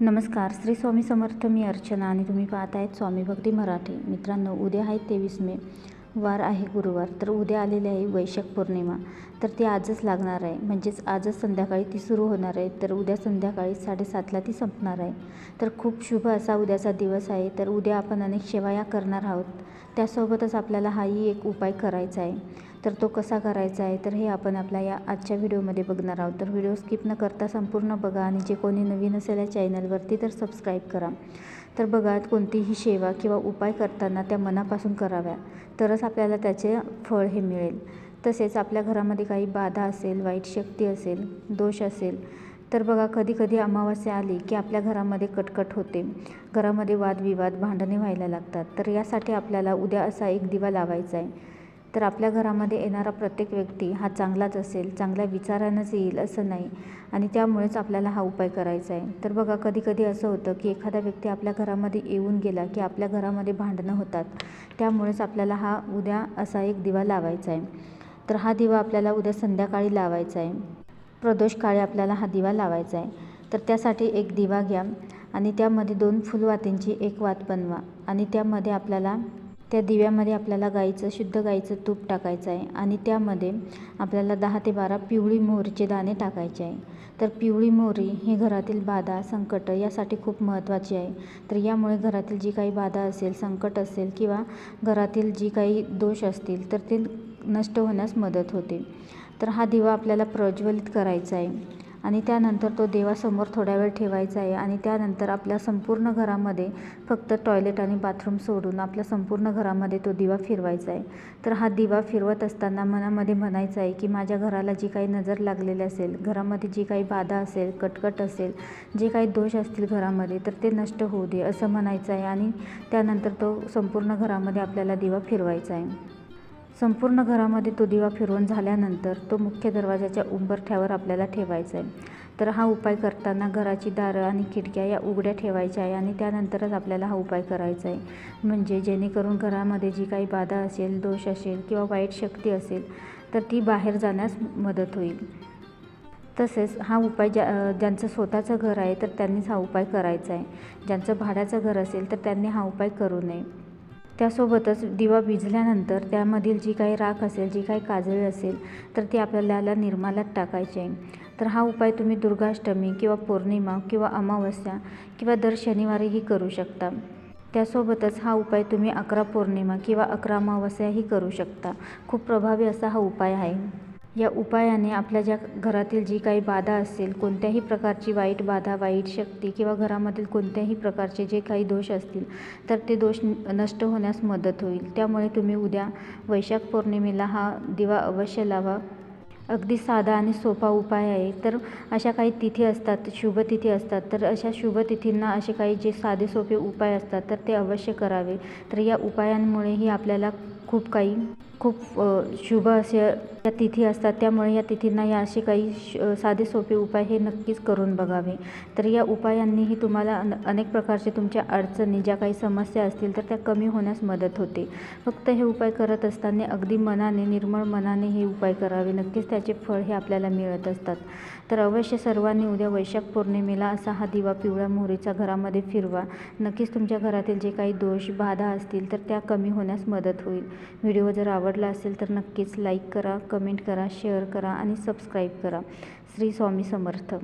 नमस्कार श्री स्वामी समर्थ मी अर्चना आणि तुम्ही पाहत आहेत स्वामी भक्ती मराठी. मित्रांनो उद्या आहे तेवीस मे. वार आहे गुरुवार. तर उद्या आलेली आहे वैशाख पौर्णिमा. तर ती आजच लागणार आहे. म्हणजेच आजच संध्याकाळी ती सुरू होणार आहे. तर उद्या संध्याकाळी साडेसातला ती संपणार आहे. तर खूप शुभ असा उद्याचा दिवस आहे. तर उद्या आपण अनेक शेवाया करणार आहोत. त्यासोबतच आपल्याला हाही एक उपाय करायचा आहे. तर तो कसा करायचा आहे? तर हे आपण आपल्या या आजच्या व्हिडिओमध्ये बघणार आहोत. तर व्हिडिओ स्किप न करता संपूर्ण बघा. आणि जे कोणी नवीन असेल या चॅनलवरती तर सबस्क्राईब करा. तर बघा कोणतीही सेवा किंवा उपाय करताना त्या मनापासून कराव्या. तरच आपल्याला त्याचे फळ हे मिळेल. तसेच आपल्या घरामध्ये काही बाधा असेल वाईट शक्ती असेल दोष असेल तर बघा कधी कधी आली की आपल्या घरामध्ये कटकट होते. घरामध्ये वादविवाद भांडणे व्हायला लागतात. तर यासाठी आपल्याला उद्या असा एक दिवा लावायचा आहे. तर आपल्या घरामध्ये येणारा प्रत्येक व्यक्ती हा चांगलाच असेल चांगल्या विचारानंच येईल असं नाही. आणि त्यामुळेच आपल्याला हा उपाय करायचा आहे. तर बघा कधी कधी असं होतं की एखादा व्यक्ती आपल्या घरामध्ये येऊन गेला की आपल्या घरामध्ये भांडणं होतात. त्यामुळेच आपल्याला हा उद्या असा एक दिवा लावायचा आहे. तर हा दिवा आपल्याला उद्या संध्याकाळी लावायचा आहे. प्रदोष काळी आपल्याला हा दिवा लावायचा आहे. तर त्यासाठी एक दिवा घ्या आणि त्यामध्ये दोन फुलवातींची एक वात बनवा आणि त्यामध्ये आपल्याला त्या दिव्यामध्ये आपल्याला गाईचं शुद्ध गाईचं तूप टाकायचं आहे आणि त्यामध्ये आपल्याला दहा ते बारा पिवळी मोहरीचे दाणे टाकायचे आहे. तर पिवळी मोहरी ही घरातील बाधा संकट यासाठी खूप महत्त्वाची आहे. तर यामुळे घरातील जी काही बाधा असेल संकट असेल किंवा घरातील जी काही दोष असतील तर ते नष्ट होण्यास मदत होते. तर हा दिवा आपल्याला प्रज्वलित करायचा आहे. आणि त्यानंतर तो देवासमोर थोडा वेळ ठेवायचा आहे आणि त्यानंतर आपल्या संपूर्ण घरामध्ये फक्त टॉयलेट आणि बाथरूम सोडून आपल्या संपूर्ण घरामध्ये तो दिवा फिरवायचा आहे. तर हा दिवा फिरवत असताना मनामध्ये म्हणायचं आहे की माझ्या घराला जी काही नजर लागलेली असेल घरामध्ये जी काही बाधा असेल कटकट असेल जे काही दोष असतील घरामध्ये तर ते नष्ट होऊ दे असं म्हणायचं आहे आणि त्यानंतर तो संपूर्ण घरामध्ये आपल्याला दिवा फिरवायचा आहे. संपूर्ण घरामध्ये तो दिवा फिरवून झाल्यानंतर तो मुख्य दरवाजाच्या उंबरठ्यावर आपल्याला ठेवायचा आहे तर हा उपाय करताना घराची दारं आणि खिडक्या या उघड्या ठेवायच्या आहे आणि त्यानंतरच आपल्याला हा उपाय करायचा आहे म्हणजे जेणेकरून घरामध्ये जी काही बाधा असेल दोष असेल किंवा वाईट शक्ती असेल तर ती बाहेर जाण्यास मदत होईल. तसेच हा उपाय ज्या ज्यांचं स्वतःचं घर आहे तर त्यांनीच हा उपाय करायचा आहे ज्यांचं भाड्याचं घर असेल तर त्यांनी हा उपाय करू नये. त्यासोबतच दिवा भिजल्यानंतर त्यामधील जी काही राख असेल जी काही काजळी असेल तर ती आपल्याला निर्माल्यात टाकायची आहे. तर हा उपाय तुम्ही दुर्गाष्टमी किंवा पौर्णिमा किंवा अमावस्या किंवा दर शनिवारीही करू शकता. त्यासोबतच हा उपाय तुम्ही अकरा पौर्णिमा किंवा अकरा अमावस्याही करू शकता. खूप प्रभावी असा हा उपाय आहे. या उपायाने आपल्या ज्या घरातील जी काही बाधा असेल कोणत्याही प्रकारची वाईट बाधा वाईट शक्ती किंवा घरामधील कोणत्याही प्रकारचे जे काही दोष असतील तर ते दोष नष्ट होण्यास मदत होईल. त्यामुळे तुम्ही उद्या वैशाख पौर्णिमेला हा दिवा अवश्य लावा. अगदी साधा आणि सोपा उपाय आहे. तर अशा काही तिथी असतात शुभतिथी असतात तर अशा शुभतिथींना असे काही जे साधे सोपे उपाय असतात तर ते अवश्य करावे. तर या उपायांमुळेही आपल्याला खूप काही खूप शुभ असे या तिथी असतात. त्यामुळे या तिथींना या असे काही साधे सोपे उपाय हे नक्कीच करून बघावे. तर या उपायांनीही तुम्हाला अनेक प्रकारचे तुमच्या अडचणी ज्या काही समस्या असतील तर त्या कमी होण्यास मदत होते. फक्त हे उपाय करत असताना अगदी मनाने निर्मळ मनाने हे उपाय करावे. नक्कीच त्याचे फळ हे आपल्याला मिळत असतात. तर अवश्य सर्वांनी उद्या वैशाख पौर्णिमेला असा हा दिवा पिवळ्या मोहरीचा घरामध्ये फिरवा. नक्कीच तुमच्या घरातील जे काही दोष बाधा असतील तर त्या कमी होण्यास मदत होईल. व्हिडिओ जर आवडला असेल तर नक्कीच लाईक करा कमेंट करा शेअर करा आणि सबस्क्राईब करा. श्री स्वामी समर्थ.